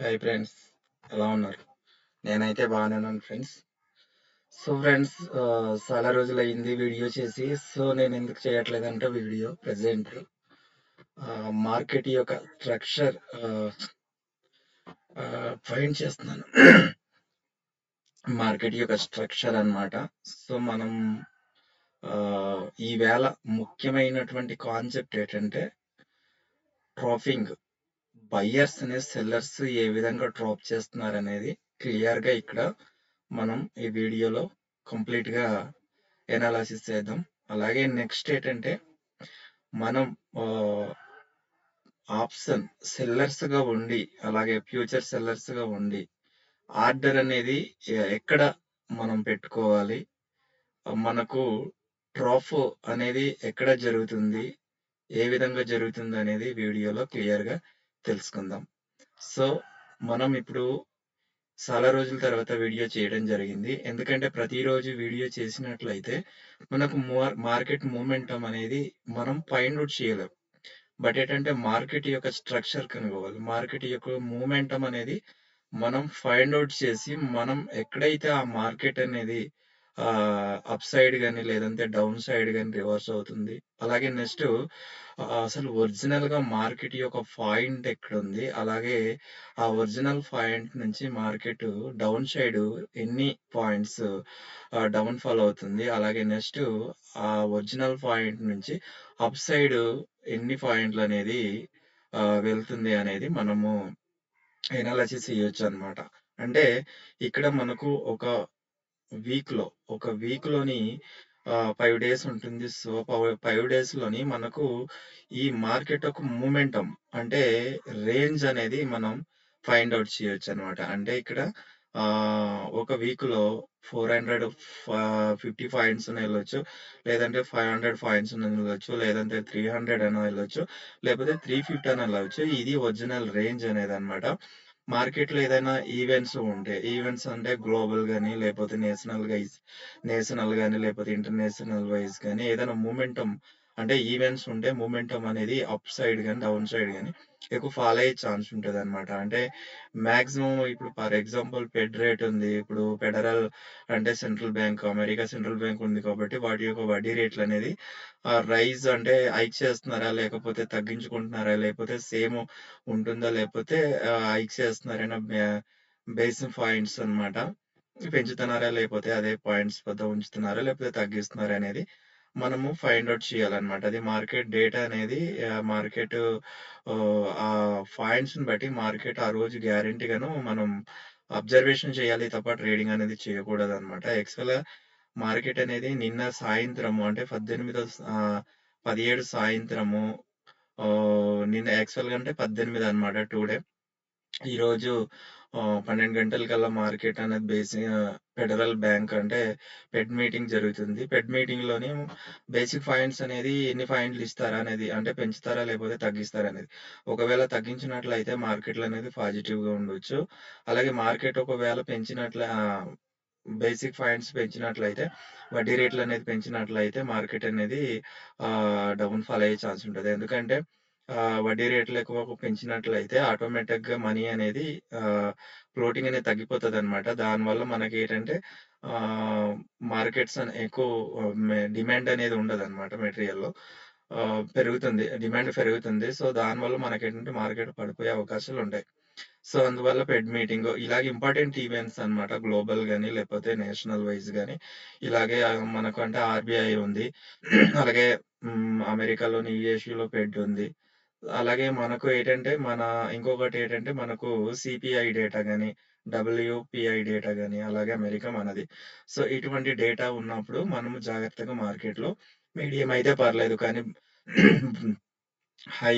Hi friends ఎలా ఉన్నారు? నేనైతే బాగానే ఉన్నాను ఫ్రెండ్స్ సో ఫ్రెండ్స్ చాలా రోజులు అయింది వీడియో చేసి సో నేను ఎందుకు చేయట్లేదంటే వీడియో ప్రజెంట్ మార్కెట్ యొక్క స్ట్రక్చర్ ఫైండ్ చేస్తున్నాను. మార్కెట్ యొక్క స్ట్రక్చర్ అన్నమాట. సో మనం ఈవేళ ముఖ్యమైనటువంటి కాన్సెప్ట్ ఏంటంటే ట్రాఫింగ్ బయ్యర్స్ అనే సెల్లర్స్ ఏ విధంగా డ్రాప్ చేస్తున్నారు అనేది క్లియర్గా ఇక్కడ మనం ఈ వీడియోలో కంప్లీట్గా ఎనాలసిస్ చేద్దాం. అలాగే నెక్స్ట్ ఏంటంటే మనం ఆప్షన్ సెల్లర్స్గా ఉండి అలాగే ఫ్యూచర్ సెల్లర్స్గా ఉండి ఆర్డర్ అనేది ఎక్కడ మనం పెట్టుకోవాలి? మనకు ట్రాఫ్ అనేది ఎక్కడ జరుగుతుంది? ఏ విధంగా జరుగుతుంది అనేది వీడియోలో క్లియర్గా తెలుసుకుందాం. సో మనం ఇప్పుడు చాలా రోజుల తర్వాత వీడియో చేయడం జరిగింది. ఎందుకంటే ప్రతిరోజు వీడియో చేసినట్లయితే మనకు మార్కెట్ మూమెంటం అనేది మనం ఫైండ్ అవుట్ చేయలేం. బట్ ఏంటంటే మార్కెట్ యొక్క స్ట్రక్చర్ కనుక్కోవాలి. మార్కెట్ యొక్క మూమెంటం అనేది మనం ఫైండ్ అవుట్ చేసి మనం ఎక్కడైతే ఆ మార్కెట్ అనేది అప్ సైడ్ కానీ లేదంటే డౌన్ సైడ్ కానీ రివర్స్ అవుతుంది. అలాగే నెక్స్ట్ అసలు ఒరిజినల్గా మార్కెట్ యొక్క పాయింట్ ఎక్కడ ఉంది అలాగే ఆ ఒరిజినల్ పాయింట్ నుంచి మార్కెట్ డౌన్ సైడ్ ఎన్ని పాయింట్స్ డౌన్ ఫాల్ అవుతుంది? అలాగే నెక్స్ట్ ఆ ఒరిజినల్ పాయింట్ నుంచి అప్ సైడ్ ఎన్ని పాయింట్లు అనేది వెళ్తుంది అనేది మనము ఎనాలసిస్ చేయొచ్చు అన్నమాట. అంటే ఇక్కడ మనకు ఒక వీక్లో ఒక వీక్లోని ఫైవ్ డేస్ ఉంటుంది. సో ఫైవ్ డేస్లోని మనకు ఈ మార్కెట్ ఒక మూమెంటం అంటే రేంజ్ అనేది మనం ఫైండ్ అవుట్ చేయొచ్చు అనమాట అంటే ఇక్కడ ఒక వీక్లో ఫోర్ హండ్రెడ్ ఫిఫ్టీ పాయింట్స్ వెళ్ళొచ్చు. లేదంటే ఫైవ్ హండ్రెడ్ పాయింట్స్ వెళ్ళొచ్చు. లేదంటే త్రీ హండ్రెడ్ అని వెళ్ళొచ్చు. లేకపోతే త్రీ ఫిఫ్టీ అని వెళ్ళవచ్చు ఇది ఒరిజినల్ రేంజ్ అనేది అన్నమాట మార్కెట్లో ఏదైనా ఈవెంట్స్ ఉంటే ఈవెంట్స్ అంటే గ్లోబల్ కానీ లేకపోతే నేషనల్ వైజ్ నేషనల్ గాని లేకపోతే ఇంటర్నేషనల్ వైజ్ కానీ ఏదైనా మూమెంటం అంటే ఈవెంట్స్ ఉంటే మూమెంటం అనేది అప్ సైడ్ కానీ డౌన్ సైడ్ కానీ ఎక్కువ ఫాలో అయ్యే ఛాన్స్ ఉంటుంది అనమాట అంటే మాక్సిమం ఇప్పుడు ఫర్ ఎగ్జాంపుల్ ఫెడ్ రేట్ ఉంది. ఇప్పుడు ఫెడరల్ అంటే central bank America central bank ఉంది కాబట్టి వాటి యొక్క వడ్డీ రేట్లు అనేది రైజ్ అంటే హైక్ చేస్తున్నారా లేకపోతే తగ్గించుకుంటున్నారా లేకపోతే సేమ్ ఉంటుందా లేకపోతే హైక్ చేస్తున్నారైనా బేసిక్ పాయింట్స్ అన్నమాట. పెంచుతున్నారా లేకపోతే అదే పాయింట్స్ వద్ద ఉంచుతున్నారా లేకపోతే తగ్గిస్తున్నారా అనేది మనము ఫైండ్ అవుట్ చేయాలన్నమాట. అది మార్కెట్ డేటా అనేది మార్కెట్ ఆ పాయింట్స్ బట్టి మార్కెట్ ఆ రోజు గ్యారంటీగాను మనం అబ్జర్వేషన్ చేయాలి తప్ప ట్రేడింగ్ అనేది చేయకూడదు అనమాట యాక్చువల్ మార్కెట్ అనేది నిన్న సాయంత్రము అంటే పద్దెనిమిదో పదిహేడు సాయంత్రము ఆ, నిన్న యాక్చువల్ అంటే పద్దెనిమిది అనమాట టూ డే ఈరోజు పన్నెండు గంటలకల్లా మార్కెట్ అనేది బేసిక్ ఫెడరల్ బ్యాంక్ అంటే పెడ్ మీటింగ్ జరుగుతుంది. పెడ్ మీటింగ్లోని బేసిక్ ఫైన్స్ అనేది ఎన్ని ఫైన్లు ఇస్తారా అనేది అంటే పెంచుతారా లేకపోతే తగ్గిస్తారా అనేది. ఒకవేళ తగ్గించినట్లయితే మార్కెట్లు అనేది పాజిటివ్గా ఉండొచ్చు. అలాగే మార్కెట్ ఒకవేళ పెంచినట్ల బేసిక్ ఫైన్స్ పెంచినట్లయితే వడ్డీ రేట్లు అనేది పెంచినట్లయితే మార్కెట్ అనేది డౌన్ ఫాల్ అయ్యే ఛాన్స్ ఉంటుంది. ఎందుకంటే వడ్డీ రేట్లు ఎక్కువ పెంచినట్లయితే ఆటోమేటిక్గా మనీ అనేది ఫ్లోటింగ్ అనేది తగ్గిపోతుంది అనమాట దానివల్ల మనకి ఏంటంటే మార్కెట్స్ ఎక్కువ డిమాండ్ అనేది ఉండదు అనమాట మెటీరియల్లో పెరుగుతుంది డిమాండ్ పెరుగుతుంది. సో దానివల్ల మనకి ఏంటంటే మార్కెట్ పడిపోయే అవకాశాలు ఉంటాయి సో అందువల్ల పెడ్ మీటింగ్ ఇలాగ ఇంపార్టెంట్ ఈవెంట్స్ అన్నమాట. గ్లోబల్ గానీ లేకపోతే నేషనల్ వైజ్ గానీ ఇలాగే మనకు అంటే ఆర్బిఐ ఉంది. అలాగే అమెరికాలో అమెరికాలోని యుఎస్లో పెడ్ ఉంది. అలాగే మనకు ఏంటంటే మన ఇంకొకటి ఏంటంటే మనకు సిపిఐ డేటా కానీ డబ్ల్యూపిఐ డేటా కానీ అలాగే అమెరికా మనది. సో ఇటువంటి డేటా ఉన్నప్పుడు మనము జాగ్రత్తగా మార్కెట్లో మీడియం అయితే పర్లేదు కానీ హై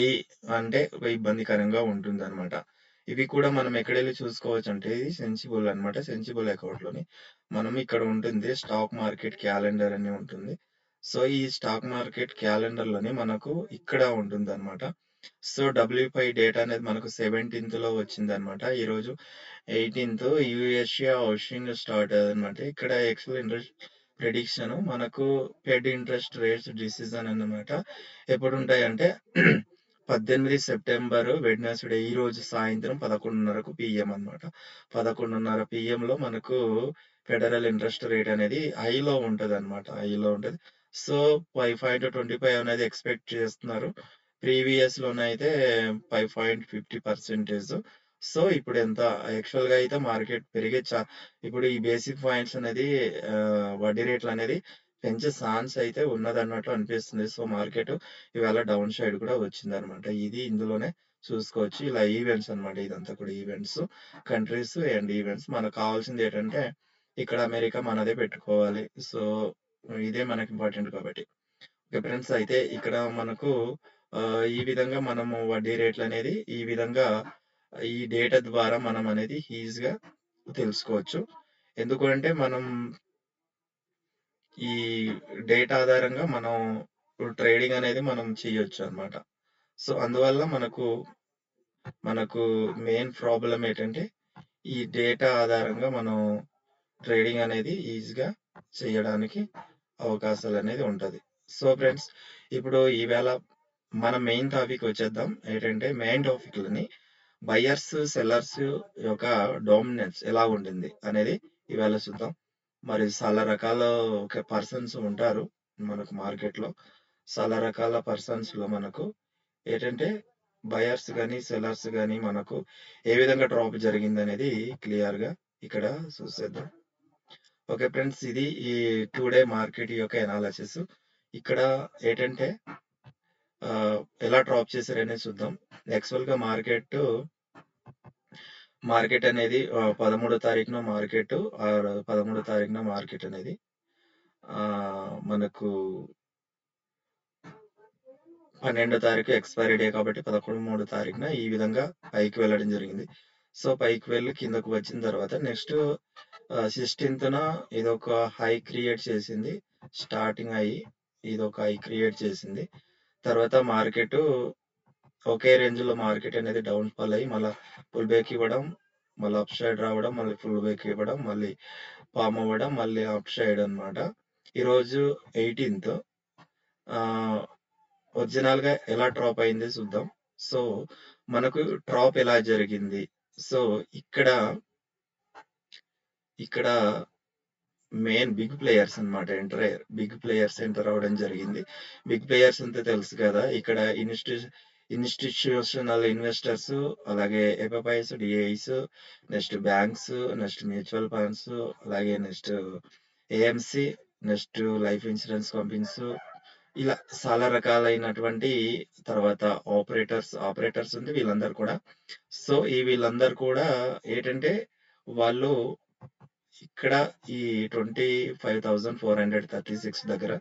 అంటే ఇబ్బందికరంగా ఉంటుంది అనమాట ఇవి కూడా మనం ఎక్కడెళ్ళి చూసుకోవచ్చు అంటే ఇది సెన్సిబుల్ అన్నమాట సెన్సిబుల్ అకౌంట్లోని మనం ఇక్కడ ఉంటుంది స్టాక్ మార్కెట్ క్యాలెండర్ అని ఉంటుంది. సో ఈ స్టాక్ మార్కెట్ క్యాలెండర్లోని మనకు ఇక్కడ ఉంటుంది అనమాట సో డబ్ల్యూపై డేటా అనేది మనకు సెవెంటీన్త్లో వచ్చింది అనమాట ఈ రోజు ఎయిటీన్త్ యుఎస్ఏ హౌసింగ్ స్టార్ట్ అన్నమాట ఇక్కడ యాక్చువల్ ఇంట్రెస్ట్ ప్రిడిక్షన్ మనకు పెడ్ ఇంట్రెస్ట్ రేట్స్ డిసిజన్ అన్నమాట ఎప్పుడు ఉంటాయంటే 18 సెప్టెంబర్ వెడ్నెస్డే ఈ రోజు సాయంత్రం పదకొండున్నరకు పిఎం అన్నమాట. పదకొండున్నర పిఎంలో మనకు ఫెడరల్ ఇంట్రెస్ట్ రేట్ అనేది హైలో ఉంటదన్నమాట. హైలో ఉంటది. సో, 5.25 అనేది ఎక్స్‌పెక్ట్ చేస్తున్నారు. ప్రీవియస్లోనే అయితే five point fifty percentage so, ఇప్పుడు ఎంత యాక్చువల్గా అయితే మార్కెట్ పెరిగే చా ఇప్పుడు ఈ బేసిక్ పాయింట్స్ అనేది వడ్డీ వడ్డీ రేట్లనేది పెంచే ఛాన్స్ అయితే ఉన్నదన్నట్టు అనిపిస్తుంది. సో, మార్కెట్ ఇవాళ డౌన్ సైడ్ కూడా వచ్చింది అనమాట ఇది ఇందులోనే చూసుకోవచ్చు. ఇలా ఈవెంట్స్ అన్నమాట. ఇదంతా కూడా ఈవెంట్స్. Countries and events. మనకు కావాల్సింది ఏంటంటే ఇక్కడ అమెరికా మనదే పెట్టుకోవాలి. సో, ఇదే మనకి ఇంపార్టెంట్ కాబట్టి. Okay friends. అయితే ఇక్కడ మనకు ఈ విధంగా మనము వడ్డీ రేట్లు అనేది ఈ విధంగా ఈ డేటా ద్వారా మనం అనేది ఈజీగా తెలుసుకోవచ్చు. ఎందుకంటే మనం ఈ డేటా ఆధారంగా మనం ట్రేడింగ్ అనేది మనం చేయొచ్చు అనమాట సో, అందువల్ల మనకు మనకు మెయిన్ ప్రాబ్లం ఏంటంటే ఈ డేటా ఆధారంగా మనం ట్రేడింగ్ అనేది ఈజీగా చేయడానికి అవకాశాలు అనేది ఉంటది. సో, ఫ్రెండ్స్ ఇప్పుడు ఈవేళ మన మెయిన్ టాపిక్ వచ్చేద్దాం. ఏంటంటే మెయిన్ టాపిక్‌లోని బయర్స్, సెల్లర్స్ యొక్క డామినెన్స్ ఎలా ఉండింది అనేది ఇవాళ చూద్దాం. మరి చాలా రకాల ఒక పర్సన్స్ ఉంటారు మనకు మార్కెట్‌లో. చాలా రకాల పర్సన్స్‌లో మనకు ఏంటంటే బయర్స్ కానీ సెల్లర్స్ కానీ మనకు ఏ విధంగా డ్రాప్ జరిగిందనేది క్లియర్‌గా ఇక్కడ చూసేద్దాం. Okay friends. ఇది ఈ టూ డే మార్కెట్ యొక్క ఎనాలసిస్ ఇక్కడ ఏంటంటే ఎలా డ్రాప్ చేశారనేది చూద్దాం. యాక్చువల్‌గా మార్కెట్ మార్కెట్ అనేది పదమూడో తారీఖున మార్కెట్ పదమూడో తారీఖున మార్కెట్ అనేది మనకు 12 తారీఖు ఎక్స్‌పైరీ డే కాబట్టి 13 తారీఖున ఈ విధంగా పైకి వెళ్ళడం జరిగింది. సో, పైకి వెళ్ళి కిందకు వచ్చిన తర్వాత నెక్స్ట్ ఆహ్, 16థ్‌న ఇదొక హై క్రియేట్ చేసింది. స్టార్టింగ్ హై ఇదొక హై క్రియేట్ చేసింది. తర్వాత మార్కెట్ ఒకే రేంజ్‌లో మార్కెట్ అనేది డౌన్ ఫాల్ అయ్యి మళ్ళీ ఫుల్ బ్యాక్ ఇవ్వడం, మళ్ళీ అప్ సైడ్ రావడం, మళ్ళీ ఫుల్ బ్యాక్ ఇవ్వడం, మళ్ళీ ఫామ్ అవ్వడం, మళ్ళీ అప్ సైడ్ అన్నమాట. ఈరోజు ఎయిటీన్త్ ఒరిజినల్‌గా ఎలా డ్రాప్ అయింది చూద్దాం. సో, మనకు డ్రాప్ ఎలా జరిగింది? సో, ఇక్కడ ఇక్కడ మెయిన్ బిగ్ ప్లేయర్స్ అన్నమాట ఎంటర్ అయ్యారు. బిగ్ ప్లేయర్స్ ఎంటర్ అవ్వడం జరిగింది. బిగ్ ప్లేయర్స్ అంతా తెలుసు కదా! ఇక్కడ ఇన్‌స్టి ఇన్‌స్టిట్యూషనల్ ఇన్వెస్టర్స్ అలాగే FPIs DIIs next banks, next mutual funds అలాగే next AMC, next life insurance companies ఇలా చాలా రకాలైనటువంటి తర్వాత ఆపరేటర్స్, ఆపరేటర్స్ ఉంది వీళ్ళందరూ కూడా. సో, ఈ వీళ్ళందరూ కూడా ఏంటంటే వాళ్ళు ఇక్కడ ఈ 25,436 దగ్గర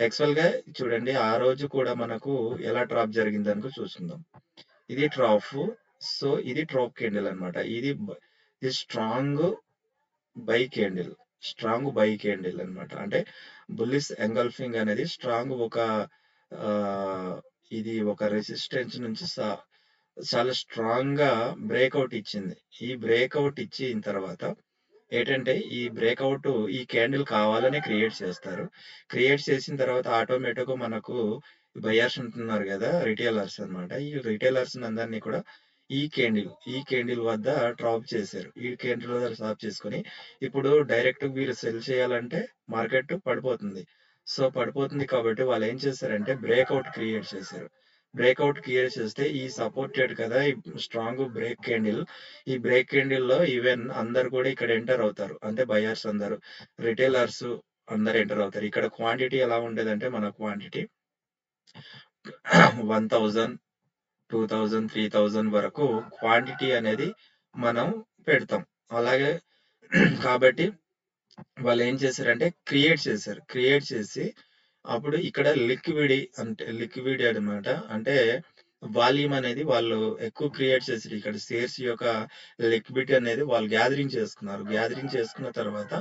యాక్చువల్‌గా చూడండి ఆ రోజు కూడా మనకు ఎలా డ్రాప్ జరిగిందనుకో చూసుకుందాం. ఇది ట్రాఫ్. సో, ఇది ట్రాప్ క్యాండిల్ అన్నమాట. ఇది ఇది strong buy candle. Strong buy candle అన్నమాట. అంటే బుల్లిస్ ఎంగల్ఫింగ్ అనేది స్ట్రాంగ్ ఒక ఇది ఒక రెసిస్టెన్స్ నుంచి చాలా చాలా స్ట్రాంగ్‌గా బ్రేక్అవుట్ ఇచ్చింది. ఈ బ్రేక్అవుట్ ఇచ్చిన తర్వాత ఏంటంటే ఈ బ్రేక్అవుట్ ఈ క్యాండిల్ కావాలనే క్రియేట్ చేస్తారు. క్రియేట్ చేసిన తర్వాత ఆటోమేటిక్‌గా మనకు బయర్స్ ఉంటున్నారు కదా రిటైలర్స్ అన్నమాట. ఈ రిటైలర్స్ అందరినీ కూడా ఈ క్యాండిల్, ఈ క్యాండిల్ వద్ద డ్రాప్ చేశారు. ఈ క్యాండిల్ వద్ద స్టాప్ చేసుకుని ఇప్పుడు డైరెక్ట్ వీళ్ళు సెల్ చేయాలంటే మార్కెట్ పడిపోతుంది. సో, పడిపోతుంది కాబట్టి వాళ్ళు ఏం చేశారంటే బ్రేక్అవుట్ క్రియేట్ చేశారు. బ్రేక్అవుట్ క్రియేట్ చేస్తే ఈ సపోర్టెడ్ కదా! ఈ స్ట్రాంగ్ బ్రేక్ క్యాండిల్. ఈ బ్రేక్ క్యాండిల్‌లో ఈవెన్ అందరు కూడా ఇక్కడ ఎంటర్ అవుతారు. అంటే బయర్స్ అందరు రిటైలర్స్ అందరు ఎంటర్ అవుతారు. ఇక్కడ క్వాంటిటీ ఎలా ఉండేదంటే మన క్వాంటిటీ 1000, 2000, 3000 వరకు క్వాంటిటీ అనేది మనం పెడతాం. అలాగే కాబట్టి వాళ్ళు ఏం చేశారంటే క్రియేట్ చేశారు. క్రియేట్ చేసి అప్పుడు ఇక్కడ లిక్విడి అంటే లిక్విడ్ అన్నమాట. అంటే వాల్యూమ్ అనేది వాళ్ళు ఎక్కువ క్రియేట్ చేశారు ఇక్కడ షేర్స్ యొక్క లిక్విడ్ అనేది వాళ్ళు గ్యాదరింగ్ చేసుకున్నారు. గ్యాదరింగ్ చేసుకున్న తర్వాత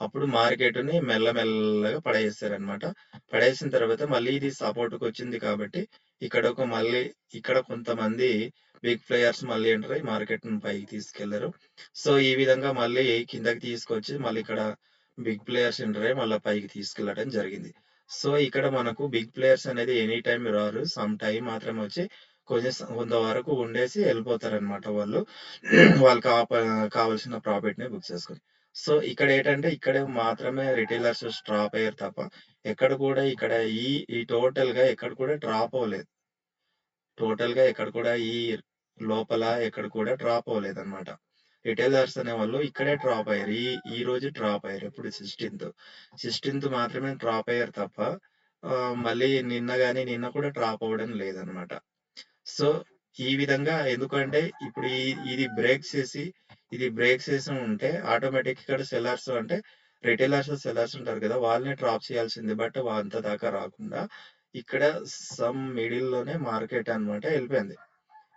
అప్పుడు మార్కెట్ని మెల్లమెల్లగా పడేసారన్నమాట. పడేసిన తర్వాత మళ్ళీ ఇది సపోర్ట్‌కొచ్చింది కాబట్టి ఇక్కడ ఒక మళ్ళీ ఇక్కడ కొంతమంది బిగ్ ప్లేయర్స్ మళ్ళీ ఎంటర్ అయ్యి మార్కెట్‌ని పైకి తీసుకెళ్ళారు. సో, ఈ విధంగా మళ్ళీ కిందకి తీసుకొచ్చి మళ్ళీ ఇక్కడ బిగ్ ప్లేయర్స్ ఎంటర్ అయ్యి మళ్ళీ పైకి తీసుకెళ్ళడం జరిగింది. సో, ఇక్కడ మనకు బిగ్ ప్లేయర్స్ అనేది ఎనీ టైం రారు. సమ్ టైం మాత్రమే వచ్చి కొంచెం కొంత వరకు ఉండేసి ఎళ్ళిపోతారనమాట వాళ్ళు. వాళ్ళకి కావాల్సిన ప్రాఫిట్ కావాల్సిన ప్రాఫిట్‌ని బుక్ చేసుకొని. సో, ఇక్కడ ఏంటంటే ఇక్కడ మాత్రమే రిటైలర్స్ డ్రాప్ అయ్యారు తప్ప, ఎక్కడ కూడా ఇక్కడ ఈ ఈ టోటల్‌గా ఎక్కడ కూడా డ్రాప్ అవ్వలేదు. టోటల్గా ఎక్కడ కూడా ఈ లోపల ఎక్కడ కూడా డ్రాప్ అవ్వలేదు అనమాట రిటైలర్స్ అనేవాళ్ళు ఇక్కడే డ్రాప్ అయ్యారు. ఈ ఈ రోజు డ్రాప్ అయ్యారు. ఇప్పుడు సిక్స్టీన్త్ సిక్స్టీన్త్ మాత్రమే డ్రాప్ అయ్యారు తప్ప మళ్ళీ నిన్న కానీ నిన్న కూడా డ్రాప్ అవ్వడం లేదనమాట. సో, ఈ విధంగా ఎందుకంటే ఇప్పుడు ఇది బ్రేక్ చేసి, ఇది బ్రేక్ చేసి ఉంటే ఆటోమేటిక్ ఇక్కడ సెల్లర్స్ అంటే రిటైలర్స్, సెల్లర్స్ ఉంటారు కదా! వాళ్ళని డ్రాప్ చేయాల్సింది. బట్ అంత దాకా రాకుండా ఇక్కడ సమ్ మిడిల్లోనే మార్కెట్ అనమాట వెళ్ళిపోయింది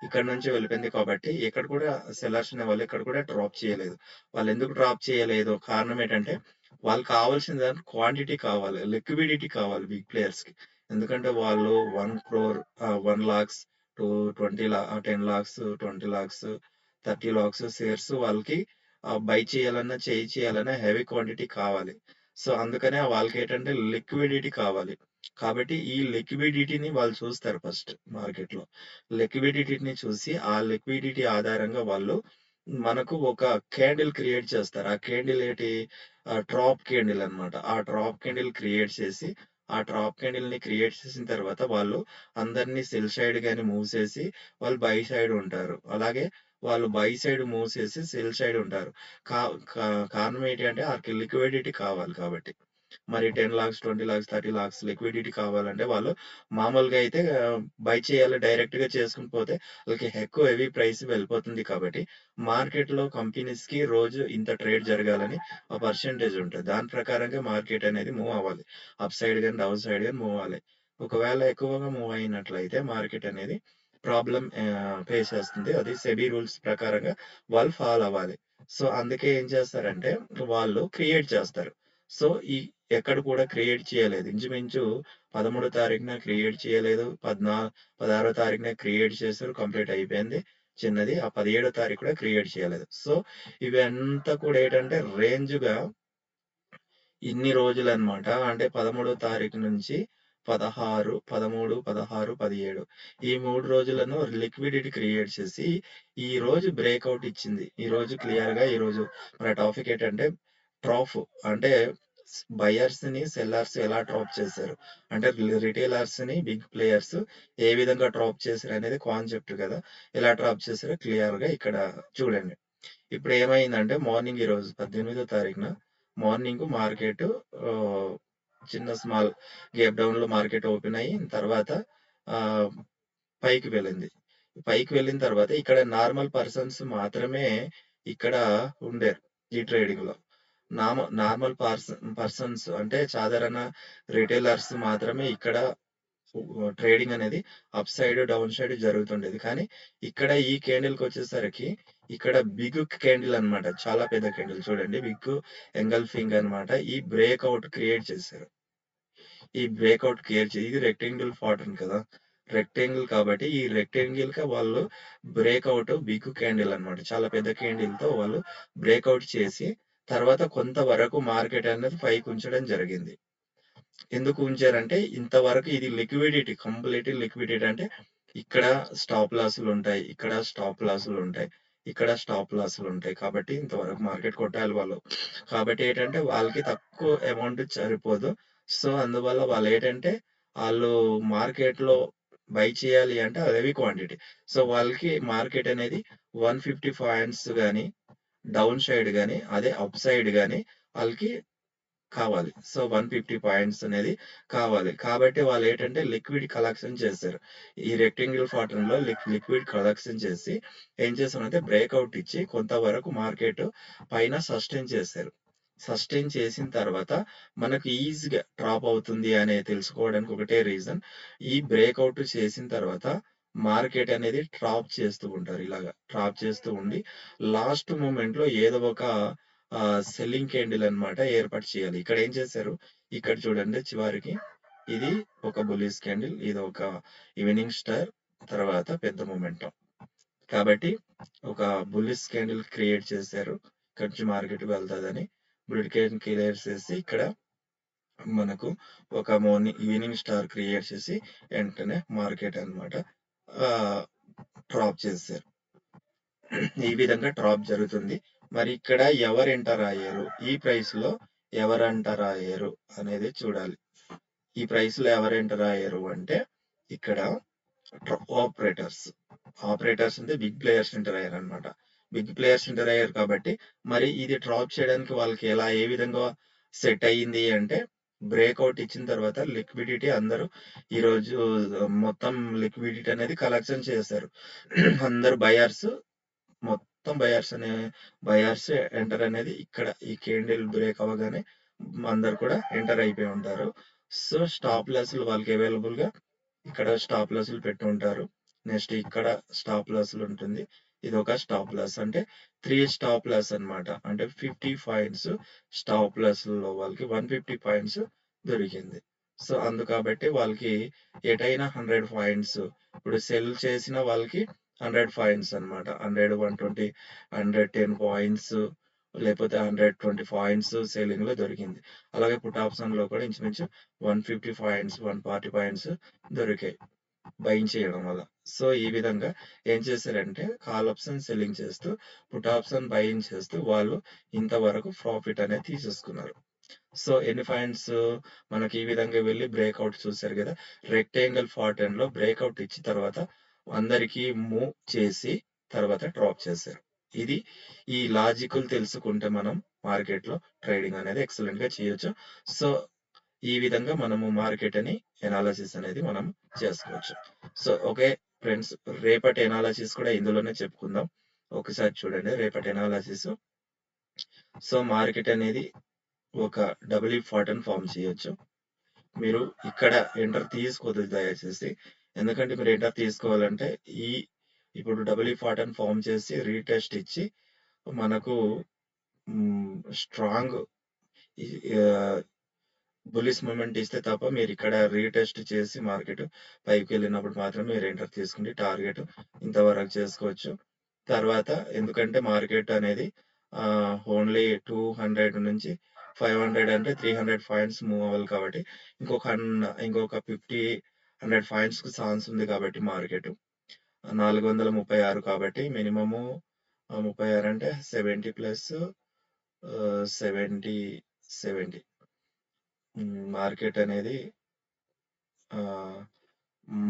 ఇక్కడ నుంచి వెళ్ళిపోయింది కాబట్టి ఎక్కడ కూడా సెల్లర్స్ అనేవాళ్ళు ఇక్కడ కూడా డ్రాప్ చేయలేదు. వాళ్ళు ఎందుకు డ్రాప్ చేయలేదు? కారణం ఏంటంటే వాళ్ళకి కావాల్సిన క్వాంటిటీ కావాలి. లిక్విడిటీ కావాలి బిగ్ ప్లేయర్స్కి ఎందుకంటే వాళ్ళు one crore one lakhs two twenty లా 10,00,000, 20,00,000, 30,00,000 షేర్స్ వాళ్ళకి బై చేయాలన్నా, చేయి చేయాలన్నా హెవీ క్వాంటిటీ కావాలి. సో, అందుకనే వాళ్ళకి ఏంటంటే లిక్విడిటీ కావాలి. కాబట్టి ఈ లిక్విడిటీని వాళ్ళు చూస్తారు ఫస్ట్ మార్కెట్‌లో. లిక్విడిటీని చూసి ఆ లిక్విడిటీ ఆధారంగా వాళ్ళు మనకు ఒక క్యాండిల్ క్రియేట్ చేస్తారు. ఆ క్యాండిల్ ఏటి ట్రాప్ క్యాండిల్ అనమాట. ఆ ట్రాప్ క్యాండిల్ క్రియేట్ చేసి, ఆ డ్రాప్ క్యాండిల్‌ని క్రియేట్ చేసిన తర్వాత వాళ్ళు అందరిని సెల్ సైడ్ కానీ మూవ్ చేసి వాళ్ళు బై సైడ్ ఉంటారు. అలాగే వాళ్ళు బై సైడ్ మూవ్ చేసి సెల్ సైడ్ ఉంటారు. కా కా కారణం ఏంటి అంటే ఆళ్ళకి లిక్విడిటీ కావాలి కాబట్టి. మరి 10,00,000, 20,00,000, 30,00,000 లిక్విడిటీ కావాలంటే వాళ్ళు మామూలుగా అయితే బై చేయాలి డైరెక్ట్‌గా చేసుకొని పోతే వాళ్ళకి ఎక్కువ హెవీ ప్రైస్ వెళ్ళిపోతుంది కాబట్టి మార్కెట్‌లో కంపెనీస్‌కి రోజు ఇంత ట్రేడ్ జరగాలని ఆ పర్సెంటేజ్ ఉంటది. దాని ప్రకారంగా మార్కెట్ అనేది మూవ్ అవ్వాలి. అప్ సైడ్ గాని, డౌన్ సైడ్ గాని మూవ్ అవ్వాలి. ఒకవేళ ఎక్కువగా మూవ్ అయినట్లయితే మార్కెట్ అనేది ప్రాబ్లమ్ ఆహ్, ఫేస్ చేస్తుంది. అది సెబీ రూల్స్ ప్రకారంగా వాళ్ళు ఫాలో అవ్వాలి. సో, అందుకే ఏం చేస్తారంటే వాళ్ళు క్రియేట్ చేస్తారు. సో, ఈ ఎక్కడ కూడా క్రియేట్ చేయలేదు. ఇంచుమించు 13 తారీఖున క్రియేట్ చేయలేదు. పద్నా 16 తారీఖున క్రియేట్ చేశారు. కంప్లీట్ అయిపోయింది చిన్నది. ఆ 17 తారీఖు కూడా క్రియేట్ చేయలేదు. సో, ఇవంతా కూడా ఏంటంటే రేంజ్‌గా ఇన్ని రోజులు అనమాట అంటే 13 తారీఖు నుంచి 16, 13, 16, 17 ఈ మూడు రోజులను లిక్విడిటీ క్రియేట్ చేసి ఈ రోజు బ్రేక్అవుట్ ఇచ్చింది. ఈ రోజు క్లియర్‌గా రోజు మన టాపిక్ ఏంటంటే ట్రాఫ్ అంటే బయర్స్ని సెల్లర్స్ ఎలా డ్రాప్ చేశారు. అంటే రిటైలర్స్ని బిగ్ ప్లేయర్స్ ఏ విధంగా డ్రాప్ చేశారనేది కాన్సెప్ట్ కదా! ఎలా డ్రాప్ చేశారో క్లియర్‌గా ఇక్కడ చూడండి. ఇప్పుడు ఏమైందంటే మార్నింగ్ ఈరోజు 18 తారీఖున మార్నింగ్ మార్కెట్ చిన్న స్మాల్ గ్యాప్ డౌన్‌లో మార్కెట్ ఓపెన్ అయ్యి తర్వాత పైకి వెళ్ళింది. పైకి వెళ్ళిన తర్వాత ఇక్కడ నార్మల్ పర్సన్స్ మాత్రమే ఇక్కడ ఉండేరు ఈ ట్రేడింగ్లో నామ నార్మల్ పర్సన్ పర్సన్స్ అంటే సాధారణ రిటైలర్స్ మాత్రమే ఇక్కడ ట్రేడింగ్ అనేది అప్ సైడ్, డౌన్ సైడ్ జరుగుతుండేది. కానీ ఇక్కడ ఈ క్యాండిల్‌కొచ్చేసరికి ఇక్కడ బిగ్ క్యాండిల్ అన్నమాట. చాలా పెద్ద క్యాండిల్ చూడండి. బిగ్ ఎంగల్ఫింగ్ అన్నమాట. ఈ బ్రేక్అవుట్ క్రియేట్ చేశారు. ఈ బ్రేక్అవుట్ క్రియేట్ చేసి ఇది రెక్టాంగిల్ ప్యాటర్న్ కదా! రెక్టాంగిల్ కాబట్టి ఈ రెక్టాంగిల్‌కి వాళ్ళు బ్రేక్అవుట్ బిగ్ క్యాండిల్ అన్నమాట. చాలా పెద్ద క్యాండిల్తో వాళ్ళు బ్రేక్అవుట్ చేసి తర్వాత కొంతవరకు మార్కెట్ అనేది పైకి ఉంచడం జరిగింది. ఎందుకు ఉంచారంటే ఇంతవరకు ఇది లిక్విడిటీ కంప్లీట్ లిక్విడిటీ అంటే ఇక్కడ స్టాప్ లాసులు ఉంటాయి ఇక్కడ స్టాప్ లాసులు ఉంటాయి ఇక్కడ స్టాప్ లాసులు ఉంటాయి కాబట్టి ఇంతవరకు మార్కెట్ కొట్టాలి వాళ్ళు. కాబట్టి ఏంటంటే వాళ్ళకి తక్కువ అమౌంట్ సరిపోదు. సో, అందువల్ల వాళ్ళు ఏంటంటే వాళ్ళు మార్కెట్‌లో బై చేయాలి అంటే అదేవి క్వాంటిటీ. సో, వాళ్ళకి మార్కెట్ అనేది 150 పాయింట్స్ కానీ డౌన్ సైడ్ కానీ అదే అప్ సైడ్ కానీ వాళ్ళకి కావాలి. సో, 150 పాయింట్స్ అనేది కావాలి. కాబట్టి వాళ్ళు ఏంటంటే లిక్విడ్ కలెక్షన్ చేశారు. ఈ రెక్టాంగిల్ ప్యాటర్న్‌లో లిక్ లిక్విడ్ కలెక్షన్ చేసి ఏం చేశారంటే బ్రేక్అవుట్ ఇచ్చి కొంతవరకు మార్కెట్ పైన సస్టైన్ చేశారు. సస్టైన్ చేసిన తర్వాత మనకు ఈజీగా డ్రాప్ అవుతుంది అని తెలుసుకోవడానికి ఒకటే రీజన్ ఈ బ్రేక్అవుట్ చేసిన తర్వాత మార్కెట్ అనేది ట్రాప్ చేస్తూ ఉంటారు ఇలాగా ట్రాప్ చేస్తూ ఉండి లాస్ట్ మూమెంట్లో ఏదో ఒక సెల్లింగ్ క్యాండిల్ అన్నమాట ఏర్పాటు చేయాలి. ఇక్కడ ఏం చేశారు, ఇక్కడ చూడండి చివరికి ఇది ఒక బుల్లిష్ క్యాండిల్. ఇది ఒక ఈవినింగ్ స్టార్ తర్వాత పెద్ద మొమెంటం. కాబట్టి ఒక బులిస్ క్యాండిల్ క్రియేట్ చేశారు. ఇక్కడ నుంచి మార్కెట్ వెళ్తాదని బుల్ క్యాండిల్ క్లియర్ చేసి ఇక్కడ మనకు ఒక మార్నింగ్ ఈవినింగ్ స్టార్ క్రియేట్ చేసి వెంటనే మార్కెట్ అన్నమాట డ్రాప్ చేశారు. ఈ విధంగా డ్రాప్ జరుగుతుంది. మరి ఇక్కడ ఎవరు ఎంటర్ అయ్యారు? ఈ ప్రైస్లో ఎవరు ఎంటర్ అయ్యారు అనేది చూడాలి. ఈ ప్రైస్లో ఎవరు ఎంటర్ అయ్యారు అంటే ఇక్కడ ఆపరేటర్స్ ఆపరేటర్స్ అంటే బిగ్ ప్లేయర్స్ ఎంటర్ అయ్యారు అనమాట బిగ్ ప్లేయర్స్ ఎంటర్ అయ్యారు కాబట్టి మరి ఇది డ్రాప్ చేయడానికి వాళ్ళకి ఎలా ఏ విధంగా సెట్ అయ్యింది అంటే బ్రేక్అవుట్ ఇచ్చిన తర్వాత లిక్విడిటీ అందరూ ఈరోజు మొత్తం లిక్విడిటీ అనేది కలెక్షన్ చేస్తారు అందరు బయర్స్ మొత్తం బయర్స్ అనే బయర్స్ ఎంటర్ అనేది ఇక్కడ ఈ కేండిల్ బ్రేక్ అవ్వగానే అందరు కూడా ఎంటర్ అయిపోయి ఉంటారు. సో స్టాప్ లాస్లు వాళ్ళకి అవైలబుల్గా ఇక్కడ స్టాప్ లాస్లు పెట్టి ఉంటారు. నెక్స్ట్ ఇక్కడ స్టాప్ లాస్లు ఉంటుంది. ఇది ఒక స్టాప్ లాస్ అంటే త్రీ స్టాప్ లాస్ అన్నమాట. అంటే ఫిఫ్టీ పాయింట్స్ స్టాప్ లాస్లో వాళ్ళకి వన్ ఫిఫ్టీ పాయింట్స్ దొరికింది. సో అందు కాబట్టి వాళ్ళకి ఎటైనా హండ్రెడ్ పాయింట్స్ ఇప్పుడు సెల్ చేసిన వాళ్ళకి హండ్రెడ్ పాయింట్స్ అన్నమాట. Hundred one twenty hundred ten points లేకపోతే హండ్రెడ్ ట్వంటీ పాయింట్స్ సేలింగ్లో దొరికింది. అలాగే పుట్ ఆప్షన్లో కూడా ఇంచుమించు one fifty points one forty points దొరికాయి. బయింగ్ చేయడం వల్ల. సో ఈ విధంగా ఏం చేశారంటే కాల్ ఆప్షన్ సెల్లింగ్ చేస్తూ పుట్ ఆప్షన్ బయింగ్ చేస్తూ వాళ్ళు ఇంతవరకు ప్రాఫిట్ అనేది తీసేసుకున్నారు. సో ఎన్ని పాయింట్స్ మనకి ఈ విధంగా వెళ్ళి బ్రేక్అవుట్ చూసారు కదా రెక్టాంగిల్ ఫార్టెన్లో బ్రేక్అవుట్ ఇచ్చి తర్వాత అందరికి మూవ్ చేసి తర్వాత డ్రాప్ చేశారు. ఇది ఈ లాజికల్ తెలుసుకుంటే మనం మార్కెట్లో ట్రేడింగ్ అనేది ఎక్సలెంట్గా చేయొచ్చు. సో ఈ విధంగా మనము మార్కెట్ అని ఎనాలసిస్ అనేది మనం చేసుకోవచ్చు. సో ఓకే ఫ్రెండ్స్ రేపటి ఎనాలసిస్ కూడా ఇందులోనే చెప్పుకుందాం. ఒకసారి చూడండి రేపటి ఎనాలసిస్ సో మార్కెట్ అనేది ఒక డబ్ల్యూ ఫార్టన్ ఫామ్ చేయొచ్చు. మీరు ఇక్కడ ఎంటర్ తీసుకోవద్దు దయచేసి. ఎందుకంటే మీరు ఎంటర్ తీసుకోవాలంటే ఈ ఇప్పుడు డబ్ల్యూ ఫార్టన్ ఫామ్ చేసి రీటెస్ట్ ఇచ్చి మనకు స్ట్రాంగ్ బులిస్ మూమెంట్ ఇస్తే తప్ప మీరు ఇక్కడ రీటెస్ట్ చేసి మార్కెట్ పైకి వెళ్ళినప్పుడు మాత్రమే మీరు ఎంటర్ తీసుకుని టార్గెట్ ఇంతవరకు చేసుకోవచ్చు. తర్వాత ఎందుకంటే మార్కెట్ అనేది ఓన్లీ టూ హండ్రెడ్ నుంచి ఫైవ్ హండ్రెడ్ అంటే త్రీ హండ్రెడ్ పాయింట్స్ మూవ్ అవ్వాలి కాబట్టి ఇంకొక ఇంకొక ఫిఫ్టీ హండ్రెడ్ పాయింట్స్కు ఛాన్స్ ఉంది కాబట్టి మార్కెట్. నాలుగు వందల ముప్పై ఆరు కాబట్టి మినిమము ముప్పై ఆరు అంటే seventy plus seventy seventy. Market అనేది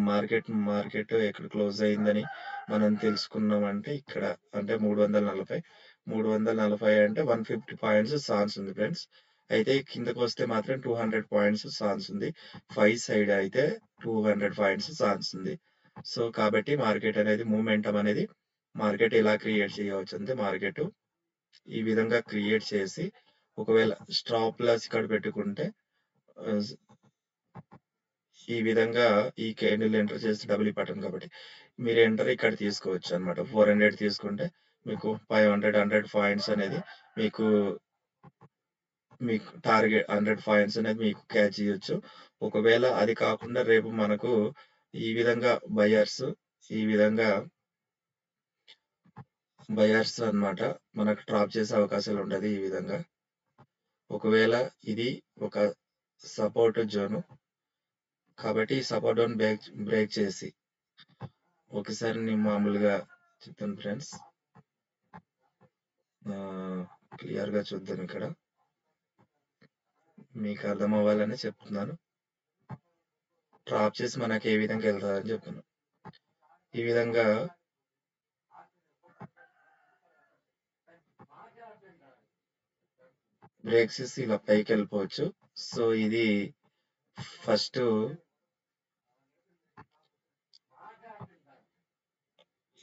మార్కెట్ మార్కెట్ ఎక్కడ క్లోజ్ అయిందని మనం తెలుసుకున్నామంటే ఇక్కడ అంటే మూడు వందల నలభై మూడు వందల నలభై అంటే వన్ ఫిఫ్టీ పాయింట్స్ ఛాన్స్ ఉంది ఫ్రెండ్స్. అయితే కిందకు వస్తే మాత్రం టూ హండ్రెడ్ పాయింట్స్ ఛాన్స్ ఉంది. ఫైవ్ సైడ్ అయితే టూ హండ్రెడ్ పాయింట్స్ ఛాన్స్ ఉంది. సో కాబట్టి మార్కెట్ అనేది మూమెంటం అనేది మార్కెట్ ఎలా క్రియేట్ చేయవచ్చు అంటే మార్కెట్ ఈ విధంగా క్రియేట్ చేసి ఒకవేళ స్టాప్ లాస్ ఇక్కడ పెట్టుకుంటే ఈ విధంగా ఈ క్యాండిల్ ఎంటర్ చేస్తే డబుల్ పట్టను కాబట్టి మీరు ఎంటర్ ఇక్కడ తీసుకోవచ్చు అనమాట ఫోర్ హండ్రెడ్ తీసుకుంటే మీకు ఫైవ్ హండ్రెడ్ హండ్రెడ్ పాయింట్స్ అనేది మీకు మీకు టార్గెట్ హండ్రెడ్ పాయింట్స్ అనేది మీకు క్యాచ్ చేయొచ్చు. ఒకవేళ అది కాకుండా రేపు మనకు ఈ విధంగా బయర్స్ ఈ విధంగా బయర్స్ అన్నమాట మనకు డ్రాప్ చేసే అవకాశాలు ఉంటుంది ఈ విధంగా. ఒకవేళ ఇది ఒక సపోర్ట్ జోన్. కాబట్టి సపోర్ట్ జోన్ బ్రేక్ బ్రేక్ చేసి. ఒకసారి నేను మామూలుగా చెప్తాను ఫ్రెండ్స్. క్లియర్గా చూద్దాం ఇక్కడ. మీకు అర్థం అవ్వాలని చెప్తున్నాను. డ్రాప్ చేసి మనకి ఏ విధంగా వెళ్తారని చెప్తున్నాను. ఈ విధంగా బ్రేక్ చేసి ఇలా పైకి వెళ్ళిపోవచ్చు. సో ఇది ఫస్ట్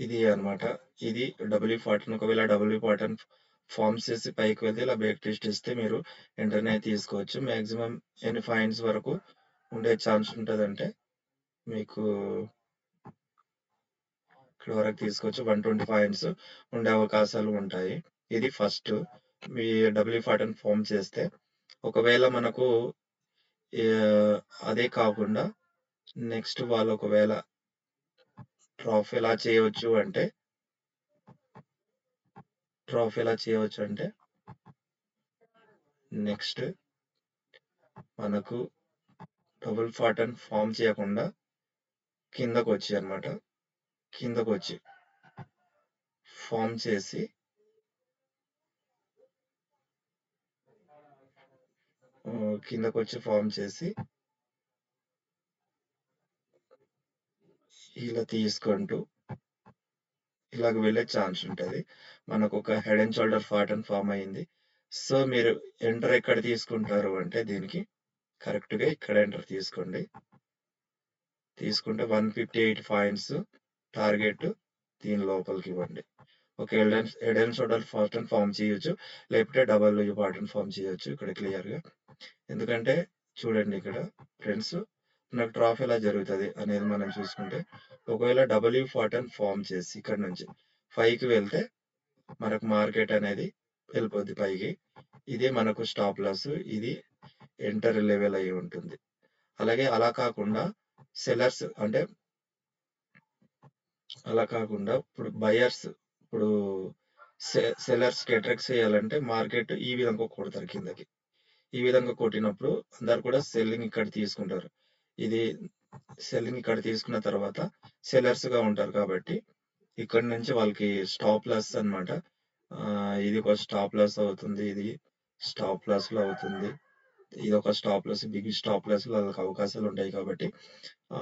ఇది అన్నమాట ఇది డబ్ల్యూ ఫార్టన్ ఒకవేళ డబ్ల్యూ ఫార్టన్ ఫామ్ చేసి పైకి వెళ్తే ఇలా బ్రేక్ టెస్ట్ ఇస్తే మీరు వెంటనే తీసుకోవచ్చు. మాక్సిమం ఎన్ని ఫైన్స్ వరకు ఉండే ఛాన్స్ ఉంటుందంటే మీకు ఇక్కడ వరకు తీసుకోవచ్చు. వన్ ట్వంటీ ఫైన్స్ ఉండే అవకాశాలు ఉంటాయి. ఇది ఫస్ట్. మీ డబ్ల్యూ పాటర్న్ ఫామ్ చేస్తే ఒకవేళ మనకు అదే కాకుండా నెక్స్ట్ వాళ్ళు ఒకవేళ ట్రాఫ్ ఎలా చేయవచ్చు అంటే ట్రాఫ్ ఎలా చేయవచ్చు అంటే నెక్స్ట్ మనకు డబుల్ ఫాటన్ ఫామ్ చేయకుండా కిందకు వచ్చి అన్నమాట కిందకొచ్చి ఫార్మ్ చేసి కిందకు కిందకొచ్చి ఫామ్ చేసి ఇలా తీసుకుంటూ ఇలాగ వెళ్ళే ఛాన్స్ ఉంటది. మనకొక head and shoulder pattern form అయింది. సో, మీరు ఎంటర్ ఎక్కడ తీసుకుంటారు అంటే దీనికి కరెక్ట్‌గా ఇక్కడ ఎంటర్ తీసుకోండి. తీసుకుంటే 158 పాయింట్స్ టార్గెట్ దీని లోపలికి ఇవ్వండి. ఒక head and and shoulder pattern form చేయొచ్చు. లేకపోతే డబల్ యూ పాటర్న్ ఫార్మ్ చేయొచ్చు ఇక్కడ క్లియర్‌గా. ఎందుకంటే చూడండి ఇక్కడ ఫ్రెండ్స్ మనకు డ్రాప్ ఎలా జరుగుతుంది అనేది మనం చూసుకుంటే ఒకవేళ డబ్ల్యూ యూ ఫామ్ చేసి ఇక్కడ నుంచి పైకి వెళ్తే మనకు మార్కెట్ అనేది వెళ్ళిపోద్ది పైకి. ఇదే మనకు స్టాప్ లాస్. ఇది ఎంటర్ లెవెల్ అయి ఉంటుంది. అలాగే అలా కాకుండా సెల్లర్స్ అంటే అలా కాకుండా ఇప్పుడు బయర్స్ ఇప్పుడు సెలర్స్ సెల్లర్స్‌కి అట్రాక్ట్ చేయాలంటే మార్కెట్ ఈ విధంగా కొడతారు కిందకి. ఈ విధంగా కొట్టినప్పుడు అందరు కూడా సెల్లింగ్ ఇక్కడ తీసుకుంటారు. ఇది సెల్లింగ్ ఇక్కడ తీసుకున్న తర్వాత సెల్లర్స్గా ఉంటారు కాబట్టి ఇక్కడ నుంచి వాళ్ళకి స్టాప్ లాస్ అన్నమాట. ఇది ఒక స్టాప్ లాస్ అవుతుంది. ఇది స్టాప్ లాస్‌లో అవుతుంది. ఇది ఒక stop loss. Big stop loss వాళ్ళకి అవకాశాలు ఉంటాయి కాబట్టి ఆ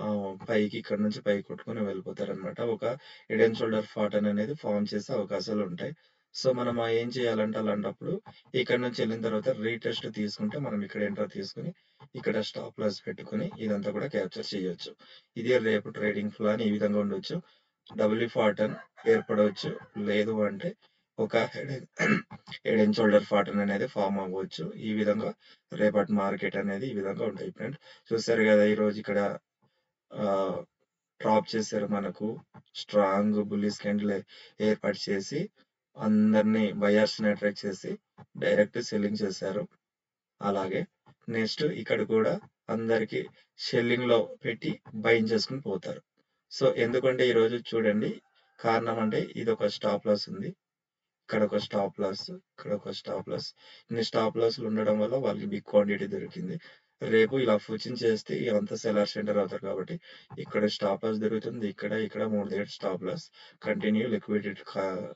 పైకి ఇక్కడ నుంచి పైకి కొట్టుకొని వెళ్ళిపోతారన్నమాట. ఒక హెడ్ అండ్ షోల్డర్ ఫాటన్ అనేది ఫార్మ్ చేసే అవకాశాలు ఉంటాయి. సో, మనం ఏం చేయాలంటే అలాంటప్పుడు ఇక్కడి నుంచి వెళ్ళిన తర్వాత రీటెస్ట్ తీసుకుంటే మనం ఇక్కడ ఎంటర్ తీసుకొని ఇక్కడ స్టాప్ లాస్ పెట్టుకొని ఇదంతా కూడా క్యాప్చర్ చేయొచ్చు. ఇదే రేపు ట్రేడింగ్ ప్లాన్ ఈ విధంగా ఉండొచ్చు. డబ్ల్యూ ఫాటన్ ఏర్పడవచ్చు. లేదు అంటే ఒక head head and shoulder pattern అనేది ఫామ్ అవ్వచ్చు. ఈ విధంగా రేపటి మార్కెట్ అనేది ఈ విధంగా ఉంటాయి ఫ్రెండ్ చూసారు కదా ఈరోజు ఇక్కడ డ్రాప్ చేశారు మనకు స్ట్రాంగ్ బుల్లిష్ క్యాండిల్ ఏర్పాటు చేసి అందరిని బయర్స్‌ని అట్రాక్ట్ చేసి డైరెక్ట్ సెల్లింగ్ చేశారు. అలాగే నెక్స్ట్ ఇక్కడ కూడా అందరికి సెల్లింగ్‌లో పెట్టి బయింగ్ చేసుకుని పోతారు. సో, ఎందుకంటే ఈరోజు చూడండి కారణం అంటే ఇది ఒక స్టాప్ లాస్ ఉంది. ఇక్కడ ఒక స్టాప్ లాస్, ఇక్కడ ఒక స్టాప్ లాస్. ఇన్ని స్టాప్ లాస్‌లు ఉండడం వల్ల వాళ్ళకి బిగ్ క్వాంటిటీ దొరికింది. రేపు ఇలా ఫుచింగ్ చేస్తే ఇదంతా సెల్లర్స్ సెంటర్ అవుతారు కాబట్టి ఇక్కడ స్టాప్ లాస్ దొరుకుతుంది. ఇక్కడ, ఇక్కడ మూడు దగ్గర స్టాప్ లాస్. కంటిన్యూ లిక్విడిటీ క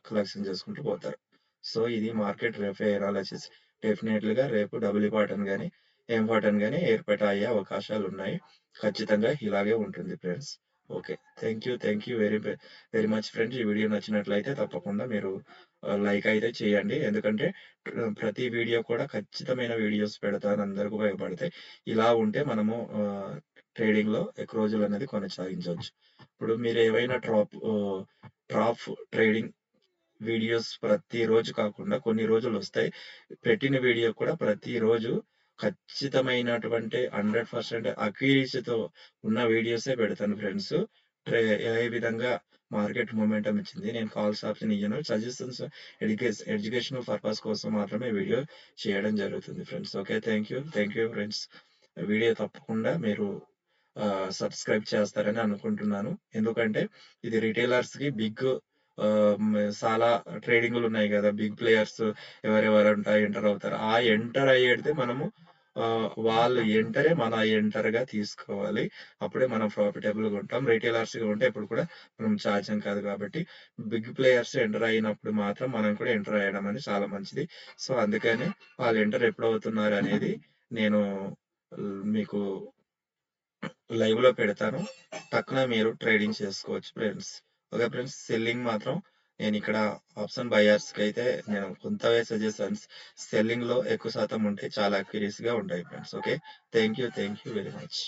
కలెక్షన్ చేసుకుంటూ పోతారు. సో, ఇది మార్కెట్ రేపే ఎనాలిసిస్ డెఫినెట్‌లీగా రేపు డబుల్ పాటన్ గాని, ఎం పాటన్ కానీ ఏర్పాటు అయ్యే అవకాశాలు ఉన్నాయి. ఖచ్చితంగా ఇలాగే ఉంటుంది friends. Okay. Thank you. Thank you very very much friends. ఈ వీడియో నచ్చినట్లయితే తప్పకుండా మీరు లైక్ అయితే చేయండి. ఎందుకంటే ప్రతి వీడియో కూడా ఖచ్చితమైన వీడియోస్ పెడతాను అందరికి ఉపయోగపడతాయి. ఇలా ఉంటే మనము ట్రేడింగ్లో ఎక్కువ రోజులు అనేది కొనసాగించవచ్చు ఇప్పుడు మీరు ఏవైనా ట్రాప్ ట్రాప్ ట్రేడింగ్ వీడియోస్ ప్రతి రోజు కాకుండా కొన్ని రోజులు వస్తాయి పెట్టిన వీడియో కూడా ప్రతి రోజు ఖచ్చితమైనటువంటి 100% తో ఉన్న వీడియోసే పెడతాను ఫ్రెండ్స్. ట్రే ఏ విధంగా మార్కెట్ మూమెంటం ఇచ్చింది. నేను కాల్స్ ఆప్షన్ ఇయ్యను. సజెషన్స్ ఎడ్యుకేషన్ ఎడ్యుకేషనల్ పర్పస్ కోసం మాత్రమే వీడియో చేయడం జరుగుతుంది friends. Okay. Thank you. Thank you friends. Video తప్పకుండా మీరు సబ్స్క్రైబ్ చేస్తారని అనుకుంటున్నాను. ఎందుకంటే ఇది రిటైలర్స్‌కి బిగ్ చాలా ట్రేడింగ్లు ఉన్నాయి కదా బిగ్ ప్లేయర్స్ ఎవరెవరంట ఎంటర్ అవుతారు. ఆ ఎంటర్ అయ్యేది మనము వాళ్ళు ఎంటరే మన ఎంటర్గా తీసుకోవాలి. అప్పుడే మనం ప్రాఫిటబుల్గా ఉంటాం. రిటైలర్స్గా ఉంటే ఇప్పుడు కూడా మనం సాధ్యం కాదు కాబట్టి బిగ్ ప్లేయర్స్ ఎంటర్ అయినప్పుడు మాత్రం మనం కూడా ఎంటర్ అయ్యడం అనేది చాలా మంచిది. సో, అందుకని వాళ్ళు ఎంటర్ ఎప్పుడు అవుతున్నారు అనేది నేను మీకు లైవ్లో పెడతాను. తక్కువ మీరు ట్రేడింగ్ చేసుకోవచ్చు ఫ్రెండ్స్. Okay friends. సెల్లింగ్ మాత్రం నేను ఇక్కడ ఆప్షన్ బయర్స్కి అయితే నేను కొంత సజెషన్స్ సెల్లింగ్లో ఎక్కువ శాతం ఉంటే చాలా అక్యూరియస్గా ఉంటాయి friends okay thank you thank you very much